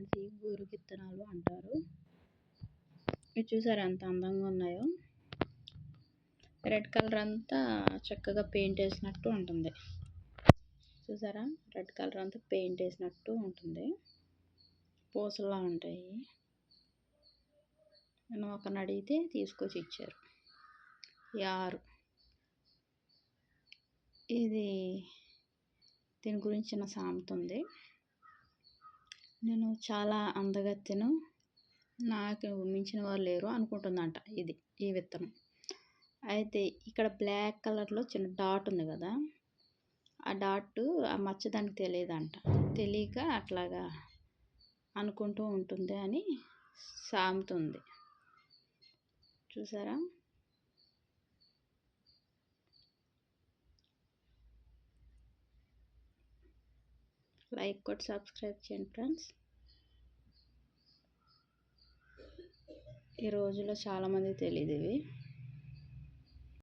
Friends ఈ ఊరు విత్తనాలు అంటారు. ఇది చూసారు ఎంత అందంగా ఉన్నాయో? రెడ్ కలర్ అంతా చక్కగా పెయింట్ వేసినట్టు ఉంటుంది. చూసారా? రెడ్ కలర్ అంతా పెయింట్ వేసినట్టు ఉంటుంది. పూసలా ఉంటాయి. నేను ఒకరిని అడిగితే తీసుకొచ్చి ఇచ్చారు. యారు ఇది దీని గురించి చిన్న సామెత ఉంది. నేను చాలా అందగత్తెను నాకు మించిన వారు లేరు అనుకుంటుందంట ఇది ఈ విత్తనం. అయితే ఇక్కడ బ్లాక్ కలర్లో చిన్న డాట్ ఉంది కదా ఆ డాట్ ఆ మచ్చ దానికి తెలియదంట. తెలియక అట్లాగా అనుకుంటూ ఉంటుంది అని సామెత ఉంది చూసారా? లైక్ కొట్టి సబ్స్క్రైబ్ చేయండి ఫ్రెండ్స్ ఈ రోజుల్లో చాలామంది తెలియదు ఇవి.